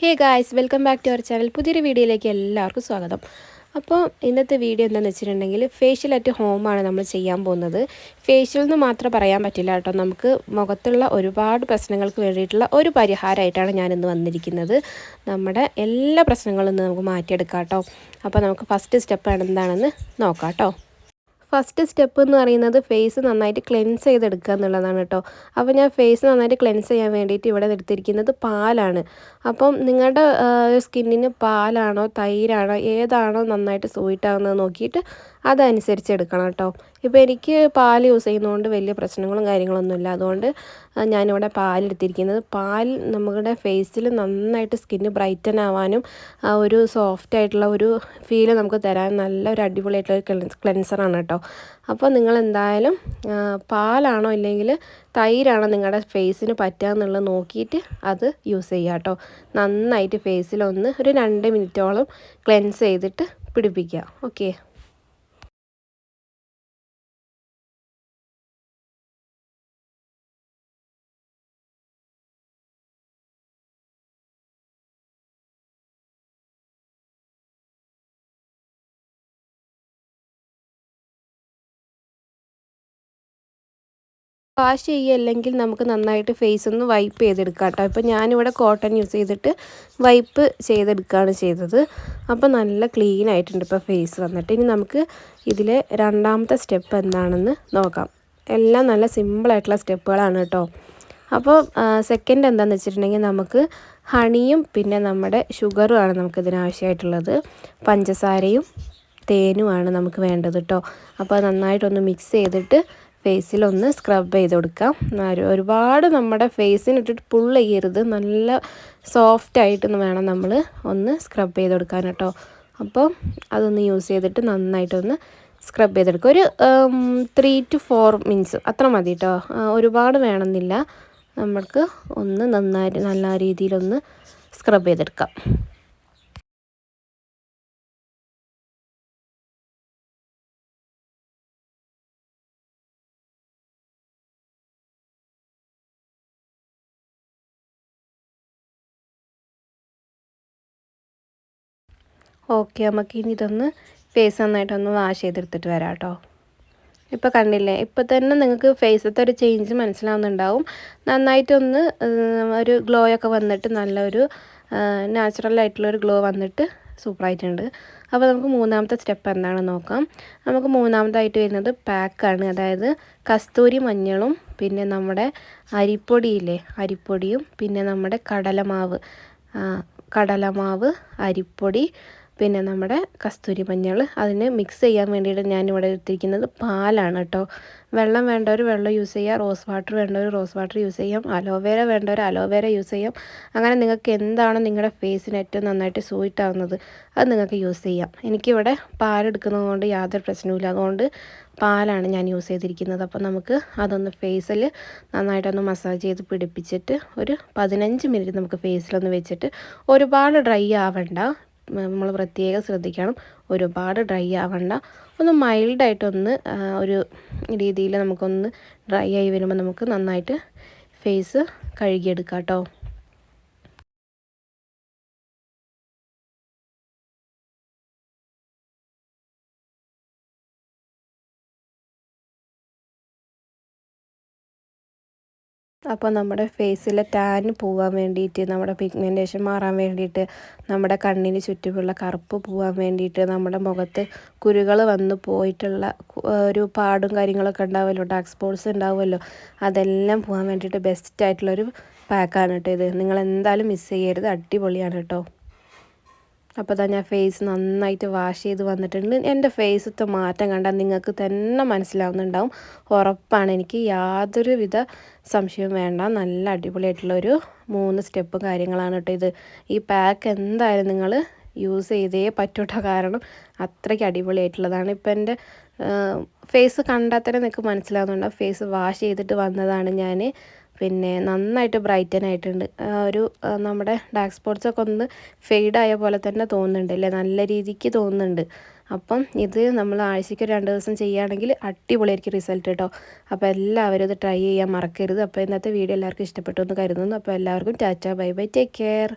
Hey guys welcome back to our channel പുതിയൊരു വീഡിയോയിലേക്ക് എല്ലാവർക്കും സ്വാഗതം. അപ്പോൾ ഇന്നത്തെ വീഡിയോ എന്താണെന്ന് വെച്ചിട്ടുണ്ടെങ്കിൽ ഫേഷ്യൽ അറ്റ് ഹോമാണ് നമ്മൾ ചെയ്യാൻ പോകുന്നത്. ഫേഷ്യൽ എന്ന് മാത്രം പറയാൻ പറ്റില്ല കേട്ടോ. നമുക്ക് മുഖത്തുള്ള ഒരുപാട് പ്രശ്നങ്ങൾക്ക് വേണ്ടിയിട്ടുള്ള ഒരു പരിഹാരമായിട്ടാണ് ഞാനിന്ന് വന്നിരിക്കുന്നത്. നമ്മുടെ എല്ലാ പ്രശ്നങ്ങളും ഇന്ന് നമുക്ക് മാറ്റിയെടുക്കാം കേട്ടോ. അപ്പോൾ നമുക്ക് ഫസ്റ്റ് സ്റ്റെപ്പ് എന്താണെന്ന് നോക്കാം കേട്ടോ. ഫസ്റ്റ് സ്റ്റെപ്പ് എന്ന് പറയുന്നത് ഫേസ് നന്നായിട്ട് ക്ലെൻസ് ചെയ്തെടുക്കുക എന്നുള്ളതാണ് കേട്ടോ. അപ്പോൾ ഞാൻ ഫേസ് നന്നായിട്ട് ക്ലെൻസ് ചെയ്യാൻ വേണ്ടിയിട്ട് ഇവിടെ എടുത്തിരിക്കുന്നത് പാലാണ്. അപ്പം നിങ്ങളുടെ സ്കിന്നിന് പാലാണോ തൈരാണോ ഏതാണോ നന്നായിട്ട് സൂയിട്ടാകുന്നത് നോക്കിയിട്ട് അതനുസരിച്ച് എടുക്കണം കേട്ടോ. ഇപ്പോൾ എനിക്ക് പാൽ യൂസ് ചെയ്യുന്നതുകൊണ്ട് വലിയ പ്രശ്നങ്ങളും കാര്യങ്ങളൊന്നുമില്ല അതുകൊണ്ട് ഞാനിവിടെ പാലെടുത്തിരിക്കുന്നത്. പാൽ നമ്മുടെ ഫേസിൽ നന്നായിട്ട് സ്കിന്ന് ബ്രൈറ്റൻ ആവാനും ഒരു സോഫ്റ്റ് ആയിട്ടുള്ള ഒരു ഫീൽ നമുക്ക് തരാൻ നല്ല ഒരു അടിപൊളിയായിട്ടുള്ള ഒരു ക്ലെൻസറാണ് കേട്ടോ അപ്പോൾ നിങ്ങൾ എന്തായാലും പാലാണോ ഇല്ലെങ്കിൽ തൈരാണോ നിങ്ങളുടെ ഫേസിന് പറ്റുക എന്നുള്ളത് നോക്കിയിട്ട് അത് യൂസ് ചെയ്യുക കേട്ടോ നന്നായിട്ട് ഫേസിലൊന്ന് ഒരു രണ്ട് മിനിറ്റോളം ക്ലെൻസ് ചെയ്തിട്ട് പിടിപ്പിക്കുക. ഓക്കെ വാഷ് ചെയ്യല്ലെങ്കിൽ നമുക്ക് നന്നായിട്ട് ഫേസ് ഒന്ന് വൈപ്പ് ചെയ്തെടുക്കാം കേട്ടോ ഇപ്പോൾ ഞാനിവിടെ കോട്ടൺ യൂസ് ചെയ്തിട്ട് വൈപ്പ് ചെയ്തെടുക്കുകയാണ് ചെയ്തത്. അപ്പോൾ നല്ല ക്ലീൻ ആയിട്ടുണ്ട് ഇപ്പോൾ ഫേസ് വന്നിട്ട്. ഇനി നമുക്ക് ഇതിലെ രണ്ടാമത്തെ സ്റ്റെപ്പ് എന്താണെന്ന് നോക്കാം. എല്ലാം നല്ല സിമ്പിളായിട്ടുള്ള സ്റ്റെപ്പുകളാണ് കേട്ടോ അപ്പോൾ സെക്കൻഡ് എന്താണെന്ന് വെച്ചിട്ടുണ്ടെങ്കിൽ നമുക്ക് ഹണിയും പിന്നെ നമ്മുടെ ഷുഗറുമാണ് നമുക്ക് ഇതിനാവശ്യമായിട്ടുള്ളത്. പഞ്ചസാരയും തേനുമാണ് നമുക്ക് വേണ്ടത് കേട്ടോ അപ്പോൾ നന്നായിട്ടൊന്ന് മിക്സ് ചെയ്തിട്ട് ഫേസിലൊന്ന് സ്ക്രബ് ചെയ്ത് കൊടുക്കാം. ഒരുപാട് നമ്മുടെ ഫേസിനിട്ടിട്ട് പുൾ ചെയ്യരുത്. നല്ല സോഫ്റ്റ് ആയിട്ട് വേണം നമ്മൾ ഒന്ന് സ്ക്രബ് ചെയ്ത് കൊടുക്കാൻ കേട്ടോ. അപ്പം അതൊന്ന് യൂസ് ചെയ്തിട്ട് നന്നായിട്ടൊന്ന് സ്ക്രബ് ചെയ്തെടുക്കുക ഒരു ത്രീ ടു ഫോർ മിനിറ്റ്സ് അത്ര മതി കേട്ടോ ഒരുപാട് വേണമെന്നില്ല. നമ്മൾക്ക് ഒന്ന് നന്നായി നല്ല രീതിയിലൊന്ന് സ്ക്രബ് ചെയ്തെടുക്കാം. ഓക്കെ നമുക്ക് ഇനി ഇതൊന്ന് ഫേസ് നന്നായിട്ടൊന്ന് വാഷ് ചെയ്തെടുത്തിട്ട് വരാം കേട്ടോ ഇപ്പോൾ കണ്ടില്ലേ ഇപ്പോൾ തന്നെ നിങ്ങൾക്ക് ഫേസത്തെ ഒരു ചേഞ്ച് മനസ്സിലാവുന്നുണ്ടാവും. നന്നായിട്ടൊന്ന് ഒരു ഗ്ലോ ഒക്കെ വന്നിട്ട് നല്ലൊരു നാച്ചുറൽ ആയിട്ടുള്ളൊരു ഗ്ലോ വന്നിട്ട് സൂപ്പറായിട്ടുണ്ട് അപ്പോൾ നമുക്ക് മൂന്നാമത്തെ സ്റ്റെപ്പ് എന്താണെന്ന് നോക്കാം. നമുക്ക് മൂന്നാമതായിട്ട് വരുന്നത് പാക്കാണ് അതായത് കസ്തൂരി മഞ്ഞളും പിന്നെ നമ്മുടെ അരിപ്പൊടിയില്ലേ അരിപ്പൊടിയും പിന്നെ നമ്മുടെ കടലമാവ് കടലമാവ് അരിപ്പൊടി പിന്നെ നമ്മുടെ കസ്തൂരി മഞ്ഞൾ അതിന് മിക്സ് ചെയ്യാൻ വേണ്ടിയിട്ട് ഇവിടെ എടുത്തിരിക്കുന്നത് പാലാണ് കേട്ടോ. വെള്ളം വേണ്ടവർ വെള്ളം യൂസ് ചെയ്യാം. റോസ് വാട്ടർ വേണ്ടവർ റോസ് വാട്ടർ യൂസ് ചെയ്യാം. അലോവേര വേണ്ടവർ അലോവേര യൂസ് ചെയ്യാം. അങ്ങനെ നിങ്ങൾക്ക് എന്താണോ നിങ്ങളുടെ ഫേസിന് ഏറ്റവും നന്നായിട്ട് സൂയിറ്റ് ആവുന്നത് അത് നിങ്ങൾക്ക് യൂസ് ചെയ്യാം. എനിക്കിവിടെ പാലെടുക്കുന്നത് കൊണ്ട് യാതൊരു പ്രശ്നവുമില്ല. അതുകൊണ്ട് പാലാണ് ഞാൻ യൂസ് ചെയ്തിരിക്കുന്നത്. അപ്പോൾ നമുക്ക് അതൊന്ന് ഫേസിൽ നന്നായിട്ടൊന്ന് മസാജ് ചെയ്ത് പിടിപ്പിച്ചിട്ട് ഒരു പതിനഞ്ച് മിനിറ്റ് നമുക്ക് ഫേസിലൊന്ന് വെച്ചിട്ട് ഒരുപാട് ഡ്രൈ ആവണ്ട. നമ്മൾ പ്രത്യേകം ശ്രദ്ധിക്കണം. ഒരുപാട് ഡ്രൈ ആവണ്ട. ഒന്ന് മൈൽഡായിട്ടൊന്ന് ഒരു രീതിയിൽ നമുക്കൊന്ന് ഡ്രൈ ആയി വരുമ്പോൾ നമുക്ക് നന്നായിട്ട് ഫേസ് കഴുകിയെടുക്കാം കേട്ടോ അപ്പോൾ നമ്മുടെ ഫേസിലെ ടാൻ പോകാൻ വേണ്ടിയിട്ട് നമ്മുടെ പിഗ്മെന്റേഷൻ മാറാൻ വേണ്ടിയിട്ട് നമ്മുടെ കണ്ണിന് ചുറ്റുമുള്ള കറുപ്പ് പോകാൻ വേണ്ടിയിട്ട് നമ്മുടെ മുഖത്ത് കുരുകൾ വന്നു പോയിട്ടുള്ള ഒരു പാടും കാര്യങ്ങളൊക്കെ ഉണ്ടാവുമല്ലോ ഡാർക്ക് സ്പോട്ട്സ് ഉണ്ടാവുമല്ലോ അതെല്ലാം പോകാൻ വേണ്ടിയിട്ട് ബെസ്റ്റ് ആയിട്ടുള്ളൊരു പാക്കാണ് കേട്ടോ ഇത്. നിങ്ങൾ എന്തായാലും മിസ് ചെയ്യരുത്. അടിപൊളിയാണ് കേട്ടോ. അപ്പോൾ തന്നെ ഞാൻ ഫേസ് നന്നായിട്ട് വാഷ് ചെയ്ത് വന്നിട്ടുണ്ട്. എന്റെ ഫേസത്തെ മാറ്റം കണ്ടാൽ നിങ്ങൾക്ക് തന്നെ മനസ്സിലാവുന്നുണ്ടാവും. ഉറപ്പാണ് എനിക്ക് യാതൊരു വിധ സംശയവും വേണ്ട. നല്ല അടിപൊളിയായിട്ടുള്ളൊരു മൂന്ന് സ്റ്റെപ്പ് കാര്യങ്ങളാണ് കേട്ടോ ഇത്. ഈ പാക്ക് എന്തായാലും നിങ്ങൾ യൂസ് ചെയ്തേ പറ്റൂട്ടോ. കാരണം അത്രയ്ക്ക് അടിപൊളിയായിട്ടുള്ളതാണ്. ഇപ്പം എന്റെ ഫേസ് കണ്ടാൽ തന്നെ നിങ്ങൾക്ക് മനസ്സിലാവുന്നുണ്ട് ഫേസ് വാഷ് ചെയ്തിട്ട് വന്നതാണ് ഞാൻ പിന്നെ നന്നായിട്ട് ബ്രൈറ്റൻ ആയിട്ടുണ്ട്. ഒരു നമ്മുടെ ഡാർക്ക് സ്പോട്ട്സ് ഒക്കെ ഒന്ന് ഫെയ്ഡായ പോലെ തന്നെ തോന്നുന്നുണ്ട് അല്ലേ? നല്ല രീതിക്ക് തോന്നുന്നുണ്ട്. അപ്പം ഇത് നമ്മൾ ആഴ്ചയ്ക്ക് രണ്ട് ദിവസം ചെയ്യുകയാണെങ്കിൽ അടിപൊളിയായിരിക്കും റിസൾട്ട് കേട്ടോ. അപ്പോൾ എല്ലാവരും ഇത് ട്രൈ ചെയ്യാൻ മറക്കരുത്. അപ്പോൾ ഇന്നത്തെ വീഡിയോ എല്ലാവർക്കും ഇഷ്ടപ്പെട്ടു എന്ന് കരുതുന്നു. അപ്പോൾ എല്ലാവർക്കും tata bye bye. Take care